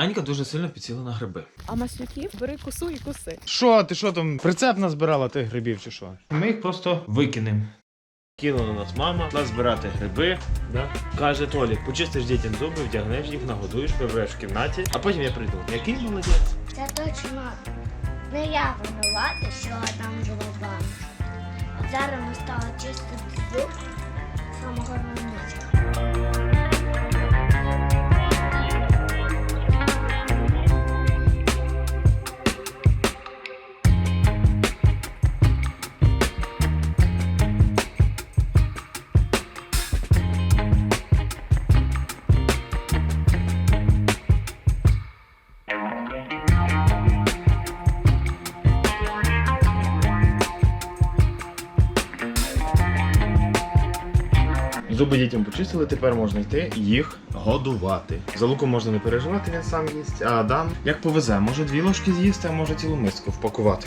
Анька дуже сильно підсіла на гриби. А маслюків бери косу і коси. Що, ти що там, прицеп назбирала тих грибів чи що? Ми їх просто викинемо. Кинула нас мама, нас збирати гриби. Да? Каже Толік, почистиш дітям зуби, вдягнеш їх, нагодуєш, прибереш в кімнаті, а потім я прийду. Який молодець? Це точно не я винувата, що там жила баночка. Зараз ми стали чистити зуб самого раночку. Зуби дітям почистили, тепер можна йти їх годувати. За луком можна не переживати, він сам їсть. А Адам як повезе, може дві ложки з'їсти, а може цілу миску впакувати.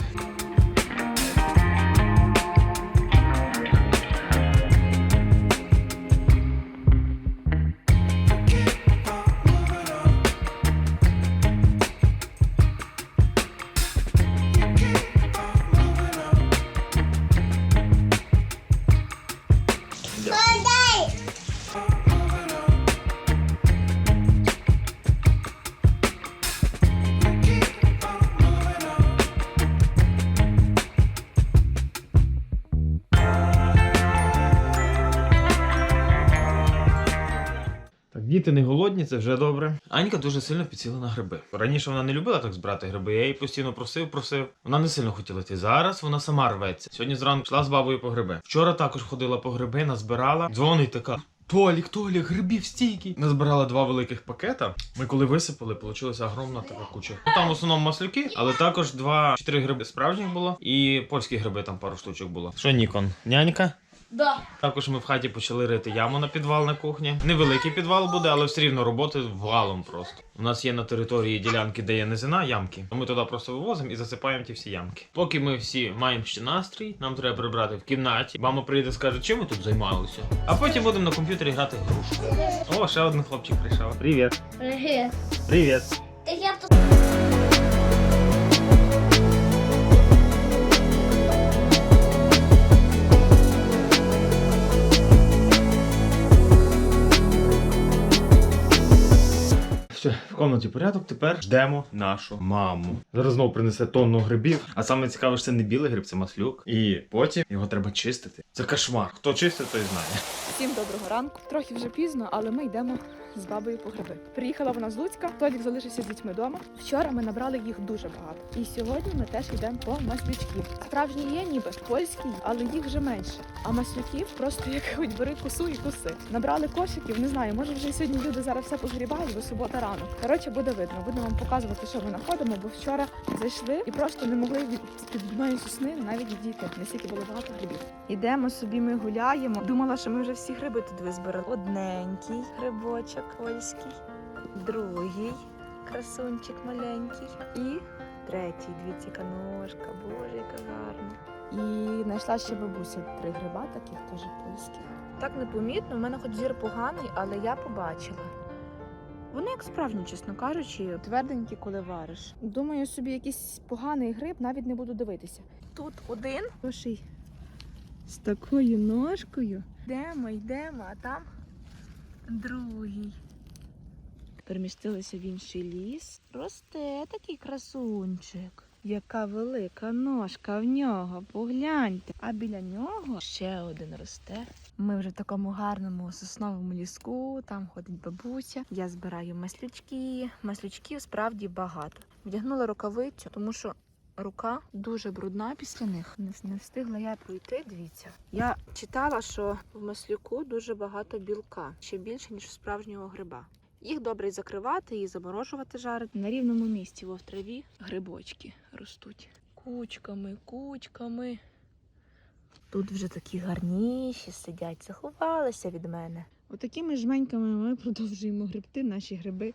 Голодні, це вже добре. Анька дуже сильно підсіла на гриби. Раніше вона не любила так збирати гриби. Я її постійно просив, просив. Вона не сильно хотіла йти. Зараз вона сама рветься. Сьогодні зранку йшла з бабою по гриби. Вчора також ходила по гриби, назбирала. Дзвонить така. Толік, Толік, грибів стільки. Назбирала два великих пакета. Ми коли висипали, получилася огромна така куча. Ну там в основному маслюки, але також два чотири гриби справжніх було. І польські гриби там пару штучок було. Що, Нікон? Нянька? Да. Також ми в хаті почали рити яму на підвал на кухні. Невеликий підвал буде, але все рівно роботи валом просто. У нас є на території ділянки, де є низина, ямки. Ми туди просто вивозимо і засипаємо ті всі ямки. Поки ми всі маємо ще настрій, нам треба прибрати в кімнаті. Мама прийде і скаже, чим ви тут займалися. А потім будемо на комп'ютері грати в грушку. О, ще один хлопчик прийшов. Привіт. Привіт. Привіт. Все, в комнаті порядок, тепер ждемо нашу маму. Зараз знову принесе тонну грибів. А саме цікаве, що це не білий гриб, це маслюк. І потім його треба чистити. Це кошмар. Хто чистить, той знає. Всім доброго ранку. Трохи вже пізно, але ми йдемо з бабою по гриби. Приїхала вона з Луцька, Толік залишився з дітьми вдома. Вчора ми набрали їх дуже багато. І сьогодні ми теж йдемо по маслючків. Справжні є, ніби польські, але їх вже менше. А маслюків просто як бери косу і коси. Набрали кошиків, не знаю, може вже сьогодні люди зараз все позгрібають, бо субота рано. Коротше, буде видно. Будемо вам показувати, що ми знаходимо, бо вчора зайшли і просто не могли від під одної сосни навіть відійти. Настільки було багато грибів. Ідемо собі, ми гуляємо. Думала, що ми вже всі гриби тут визбирали. Одненький грибочок польський, другий красунчик маленький і третій. Дивіться, яка ножка, боже, яка гарна. І знайшла ще бабуся три гриба, таких теж польських. Так непомітно, в мене хоч зір поганий, але я побачила. Вони як справжні, чесно кажучи, тверденькі, коли вариш. Думаю, собі якийсь поганий гриб, навіть не буду дивитися. Тут один Хороший. з такою ножкою. Йдемо, йдемо, а там другий. Перемістилися в інший ліс. Росте такий красунчик. Яка велика ножка в нього, погляньте. А біля нього ще один росте. Ми вже в такому гарному сосновому ліску, там ходить бабуся. Я збираю маслючки. Маслючків справді багато. Вдягнула рукавицю, тому що рука дуже брудна після них. Не, встигла я пройти. Дивіться. Я читала, що в маслюку дуже багато білка, ще більше ніж в справжнього гриба. Їх добре і закривати і заморожувати жарити. На рівному місці в траві грибочки ростуть. Кучками, кучками. Тут вже такі гарніші сидять, заховалися від мене. Отакими жменьками ми продовжуємо грибти наші гриби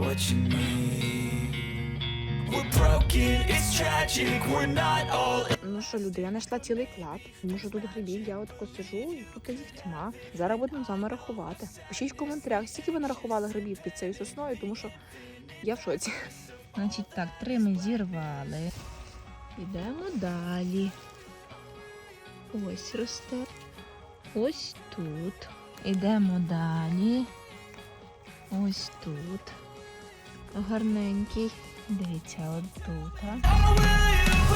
What you need. We're broken, it's tragic, we're not all Ну що, люди, я знайшла цілий клад, тому що тут грибів, я отако сижу і поки їх тьма. Зараз будемо з вами рахувати. Пишіть в коментарях, скільки ви нарахували грибів під цією сосною, тому що я в шоці. Значить так, три ми зірвали. Йдемо далі. Ось росте. Ось тут. Ідемо далі. Ось тут. Гарненький. Дивіться, от тут. а.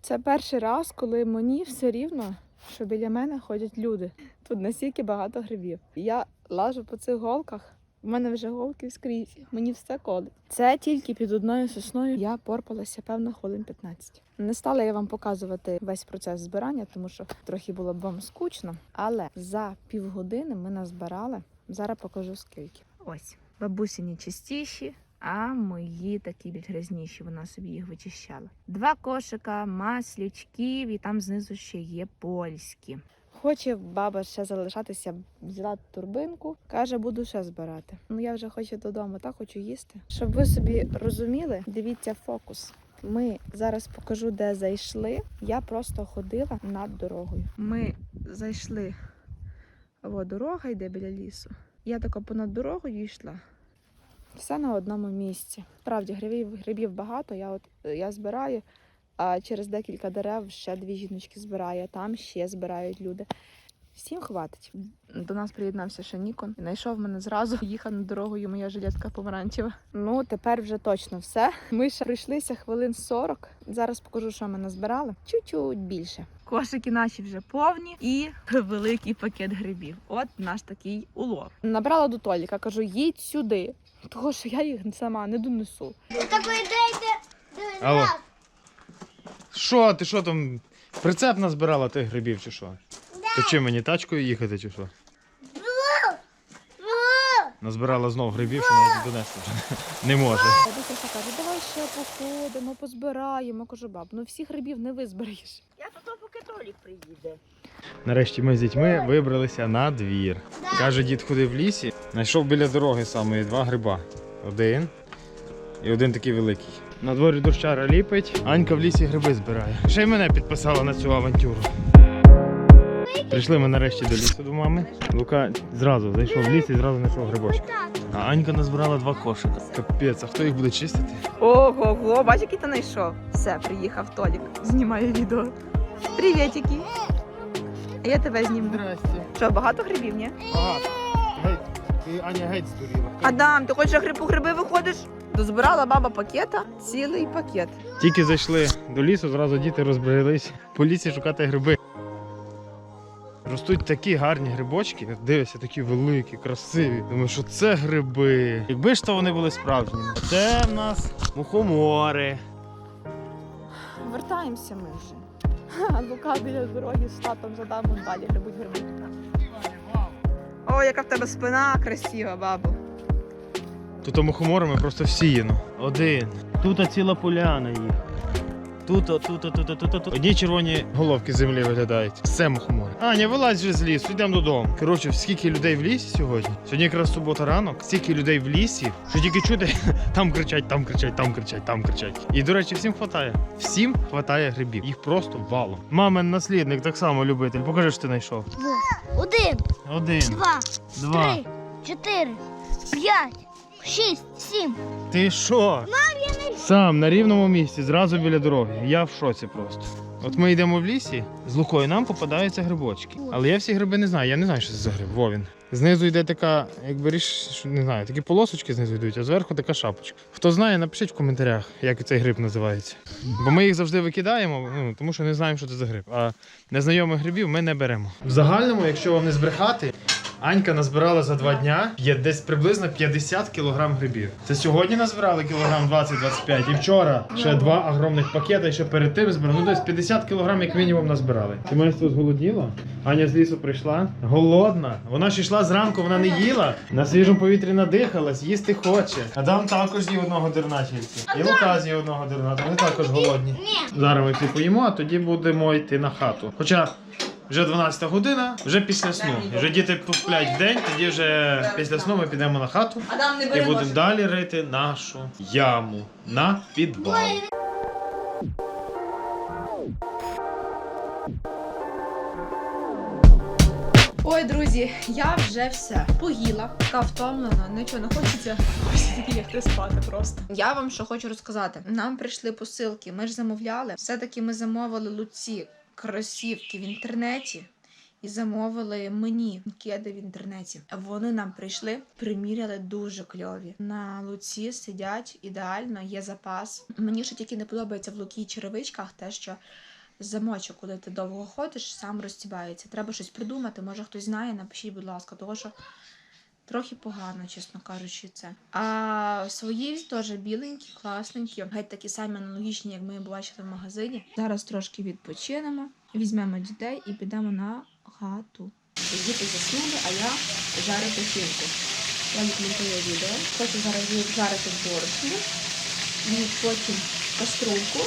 Це перший раз, коли мені все рівно, що біля мене ходять люди. Тут настільки багато грибів. Я лажу по цих голках. У мене вже голки скрізь, мені все колить. Це тільки під одною сосною я порпалася певно хвилин 15. Не стала я вам показувати весь процес збирання, тому що трохи було б вам скучно. Але за півгодини ми назбирали. Зараз покажу скільки. Ось бабусині чистіші, а мої такі більш грязніші. Вона собі їх вичищала. Два кошика, маслючків, і там знизу ще є польські. Хоче баба ще залишатися, взяла турбинку, каже, буду ще збирати. Ну я вже хочу додому, так хочу їсти. Щоб ви собі розуміли, дивіться фокус. Ми зараз покажу, де зайшли. Я просто ходила над дорогою. Ми зайшли. О, дорога йде біля лісу. Я така понад дорогою йшла. Все на одному місці. Справді, грибів, грибів багато. Я от я збираю, а через декілька дерев ще дві жіночки збирає, там ще збирають люди. Всім хватить. До нас приєднався ще Нікон. Знайшов мене зразу. Їхав над дорогою моя жилетка помаранчева. Ну, тепер вже точно все. Ми ще пройшлися хвилин 40. Зараз покажу, що ми назбирали. Чуть-чуть більше. Кошики наші вже повні і великий пакет грибів. От наш такий улов. Набрала до Толіка, кажу, їдь сюди. Того, що я їх сама не донесу. Так ви йдете, Алло. Що, ти що там? Прицеп назбирала тих грибів чи що? То чим мені тачкою їхати чи що? Назбирала знов грибів, що навіть донести вже не може. Бабуся каже, давай ще походимо, позбираємо. Кажу, баб, ну всіх грибів не визбереш. Я то поки Толік приїде. Нарешті ми з дітьми вибралися на двір. Каже, дід ходив в лісі, знайшов біля дороги саме два гриба. Один і один такий великий. На дворі дощара ліпить, Анька в лісі гриби збирає. Ще й мене підписала на цю авантюру. Прийшли ми нарешті до лісу до мами. Лука зразу зайшов в ліс і зразу знайшов грибочки. А Анька назбирала два кошика. Капець, а хто їх буде чистити? Ого, бач, який ти знайшов. Все, приїхав Толік. Знімає відео. Привітики. Я тебе зніму. Здрасте. Що, багато грибів, ні? Багато. Геть, ти Аня геть здуріла. Адам, ти хочеш гриб у гриби виходиш? Дозбирала баба пакета, цілий пакет. Тільки зайшли до лісу, зразу діти розбрелись по лісі шукати гриби. Ростуть такі гарні грибочки, дивися, такі великі, красиві. Думаю, що це гриби. Якби ж то вони були справжніми. Це в нас мухомори. Вертаємося ми вже. Ха, Лука біля дороги з татом за дамом далі грибуть гриби. О, яка в тебе спина красива, бабу. Тут мухоморами просто всіяно. Один. Тут ціла поляна їх. Тут, тут, тут, тут, тут, тут. Одні червоні головки землі виглядають. Все мухомори. Аня, вилазь вже з лісу, йдемо додому. Коротше, скільки людей в лісі сьогодні? Сьогодні якраз субота ранок, стільки людей в лісі, що тільки чути, там кричать, там кричать, там кричать, там кричать. І, до речі, всім хватає. Всім хватає грибів. Їх просто валом. Мамин наслідник так само любитель. Покажи, що ти знайшов. Один, Один, два, два. три, чотири, п'ять, шість, сім. Ти що? Сам на рівному місці, зразу біля дороги. Я в шоці просто. От ми йдемо в лісі з лукою, нам попадаються грибочки. Але я всі гриби не знаю. Я не знаю, що це за гриб. Во він. Знизу йде така, ріш, що не знаю, такі полосочки знизу йдуть, а зверху така шапочка. Хто знає, напишіть в коментарях, як цей гриб називається. Бо ми їх завжди викидаємо, ну, тому що не знаємо, що це за гриб. А незнайомих грибів ми не беремо. В загальному, якщо вам не збрехати, Анька назбирала за два дня є десь приблизно 50 кілограм грибів. Це сьогодні назбирали кілограм 20-25, і вчора ще два огромних пакети, і ще перед тим збирали. Ну десь 50 кілограм як мінімум назбирали. Ти майство зголодніла? Аня з лісу прийшла. Голодна. Вона ж йшла зранку, вона не їла. На свіжому повітрі надихалась, їсти хоче. Адам також з'їв одного дерначівця. І Лука з'їв одного дерната. Вони також голодні. Зараз ми всі поїмо, а тоді будемо йти на хату. Хоча вже 12 година, вже після сну. Вже діти посплять в день, тоді вже після сну ми підемо на хату і будемо далі рити нашу яму на підвал. Ой, друзі, я вже все поїла, така втомлена, нічого не хочеться. Такі лягти спати просто. Я вам що хочу розказати. Нам прийшли посилки, ми ж замовляли. Все-таки ми замовили луці кросівки в інтернеті. І замовили мені кеди в інтернеті. Вони нам прийшли, приміряли дуже кльові. На луці сидять ідеально, є запас. Мені ще тільки не подобається в лукі черевичках те, що замочок, коли ти довго ходиш, сам розтібається. Треба щось придумати. Може хтось знає, напишіть, будь ласка, того що трохи погано, чесно кажучи, це. А свої теж біленькі, класненькі, геть такі самі аналогічні, як ми бачили в магазині. Зараз трошки відпочинемо, візьмемо дітей і підемо на хату. Діти заснули, а я жарю печінку. Я відмонтую відео. Хочу зараз жарити борошно, і потім каструльку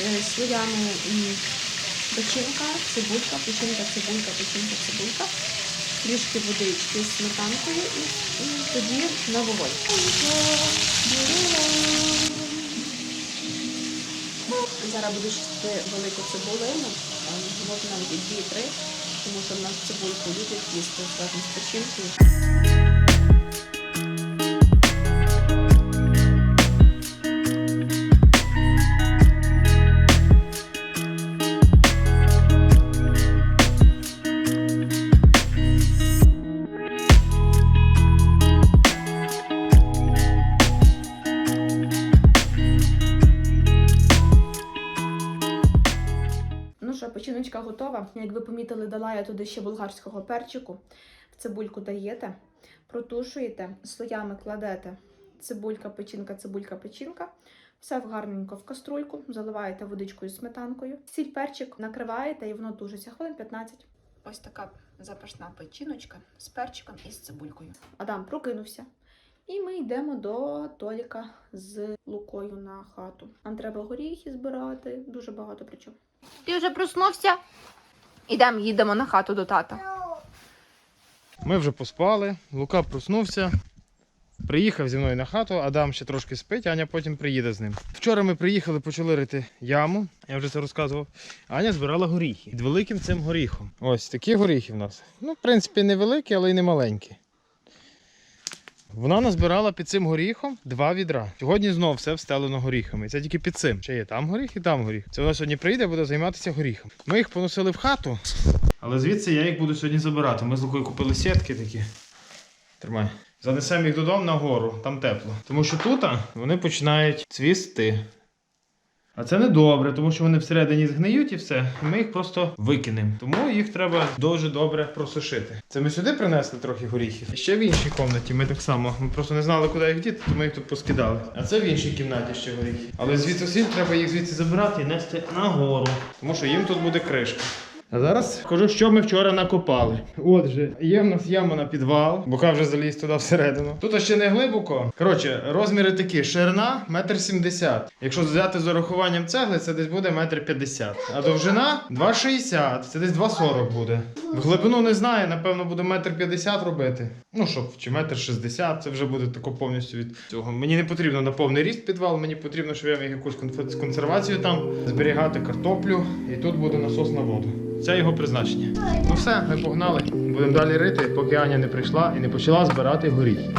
е, слоями м, печінка, цибулька, печінка, цибулька, печінка, цибулька, трішки водички з сметанкою і, тоді на вогонь. Зараз буду чистити велику цибулину, можна навіть і дві-три, тому що в нас цибульку любить їсти з печінкою. Ну готова. Як ви помітили, дала я туди ще болгарського перчику. В цибульку даєте, протушуєте, слоями кладете цибулька, печінка, цибулька, печінка. Все в гарненько в каструльку, заливаєте водичкою з сметанкою. Сіль перчик накриваєте і воно тушиться хвилин 15. Ось така запашна печіночка з перчиком і з цибулькою. Адам прокинувся. І ми йдемо до Толіка з лукою на хату. Нам треба горіхи збирати, дуже багато причому. Ти вже проснувся? Ідемо, їдемо на хату до тата. Ми вже поспали, Лука проснувся. Приїхав зі мною на хату, Адам ще трошки спить, Аня потім приїде з ним. Вчора ми приїхали, почали рити яму, я вже це розказував. Аня збирала горіхи під великим цим горіхом. Ось такі горіхи в нас. Ну, в принципі, не великі, але й не маленькі. Вона назбирала під цим горіхом два відра. Сьогодні знов все встелено горіхами. Це тільки під цим. Ще є там горіх і там горіх. Це вона сьогодні прийде, буде займатися горіхом. Ми їх поносили в хату. Але звідси я їх буду сьогодні забирати. Ми з Лукою купили сітки такі. Тримай. Занесемо їх додому на гору, там тепло. Тому що тут вони починають цвісти. А це не добре, тому що вони всередині згниють і все. І ми їх просто викинемо. Тому їх треба дуже добре просушити. Це ми сюди принесли трохи горіхів. І ще в іншій кімнаті ми так само. Ми просто не знали, куди їх діти, тому їх тут поскидали. А це в іншій кімнаті ще горіхи. Але звідси треба їх звідси забирати і нести нагору, тому що їм тут буде кришка. А зараз кажу, що ми вчора накопали. Отже, є в нас яма на підвал, бока вже заліз туди всередину. Тут ще не глибоко. Коротше, розміри такі: ширина метр сімдесят. Якщо взяти з урахуванням цегли, це десь буде метр п'ятдесят. А довжина 2,60. Це десь 2,40 буде. В глибину не знаю, напевно, буде метр п'ятдесят робити. Ну щоб, чи метр шістдесят, це вже буде тако повністю від цього. Мені не потрібно на повний ріст підвал, мені потрібно, щоб я міг якусь консервацію там зберігати картоплю, і тут буде насос на воду. Це його призначення. Ну все, ми погнали. Будемо далі рити, поки Аня не прийшла і не почала збирати горіхи.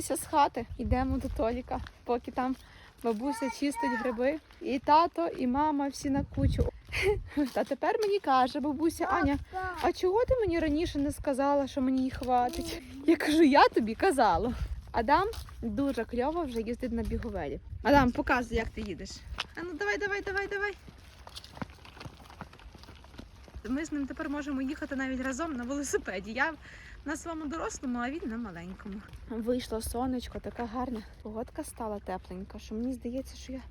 Вибралися з хати, йдемо до Толіка, поки там бабуся чистить гриби. І тато, і мама всі на кучу. Та тепер мені каже бабуся Аня, а чого ти мені раніше не сказала, що мені їх хватить? Я кажу, я тобі казала. Адам дуже кльово вже їздить на біговелі. Адам, показуй, як ти їдеш. А ну давай, давай, давай, давай. Ми з ним тепер можемо їхати навіть разом на велосипеді. Я на своєму дорослому, а він на маленькому. Вийшло сонечко, така гарна. Погодка стала тепленька, що мені здається, що я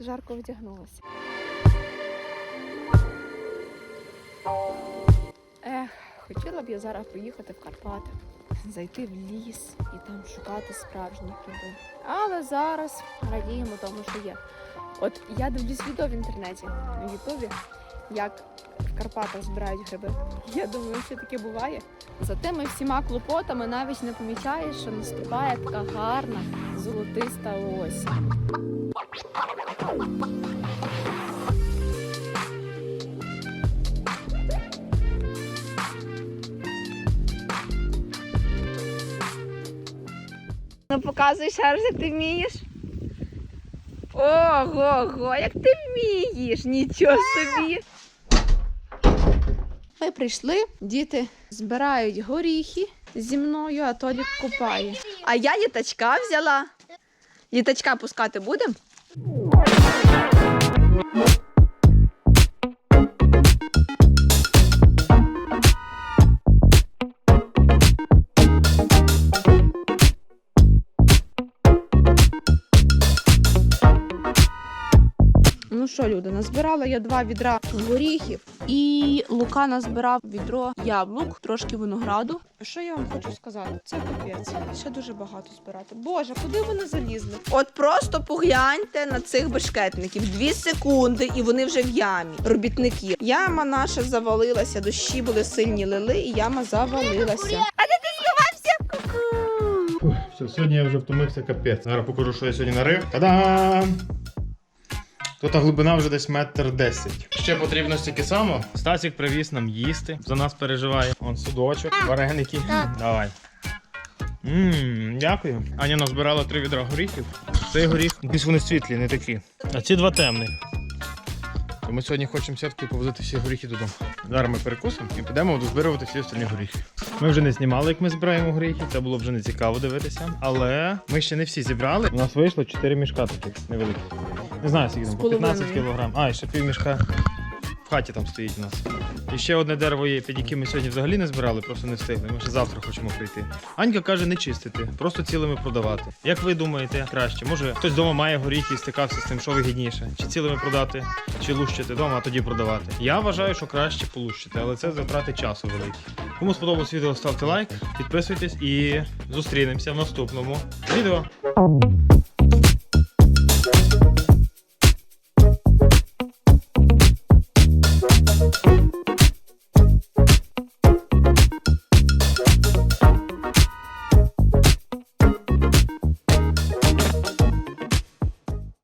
жарко вдягнулася. Ех, хотіла б я зараз поїхати в Карпати, зайти в ліс і там шукати справжні гриби. Але зараз радіємо тому, що є. От я дивлюсь відео в інтернеті на Ютубі, як в Карпатах збирають гриби. Я думаю, що таке буває. За тими всіма клопотами навіть не помічаєш, що наступає така гарна золотиста осінь. Ну показуй ще раз, як ти вмієш. Ого, як ти вмієш, нічого собі. Ми прийшли, діти збирають горіхи зі мною, а Толік купає. А я літачка взяла. Літачка пускати будемо? Ну що, люди, назбирала я два відра горіхів, і Лука назбирав відро яблук, трошки винограду. Що я вам хочу сказати? Це капець. Ще дуже багато збирати. Боже, куди вони залізли? От просто погляньте на цих бешкетників. Дві секунди, і вони вже в ямі. Робітники. Яма наша завалилася, дощі були сильні лили, і яма завалилася. Все, сьогодні я вже втомився капець. Зараз покажу, що я сьогодні нарив. Та-дам! Тут глибина вже десь метр десять. Ще потрібно стільки само. Стасік привіз нам їсти. За нас переживає. Он судочок, вареники. Давай. Ммм, дякую. Аня назбирала три відра горіхів. Цей горіх, якісь вони світлі, не такі. А ці два темних. То ми сьогодні хочемо все-таки повозити всі горіхи додому. Зараз ми перекусимо і підемо дозбирувати всі остальні горіхи. Ми вже не знімали, як ми збираємо горіхи, це було вже не цікаво дивитися. Але ми ще не всі зібрали. У нас вийшло 4 мішка таких невеликих. Не знаю, скільки там, по 15 кілограм. А, і ще пів мішка хаті там стоїть у нас. І ще одне дерево є, під яким ми сьогодні взагалі не збирали, просто не встигли. Ми ще завтра хочемо прийти. Анька каже, не чистити, просто цілими продавати. Як ви думаєте, краще? Може хтось вдома має горіхи і стикався з тим, що вигідніше? Чи цілими продати, чи лущити вдома, а тоді продавати? Я вважаю, що краще полущити, але це затрати часу великі. Кому сподобалось відео, ставте лайк, підписуйтесь і зустрінемося в наступному відео.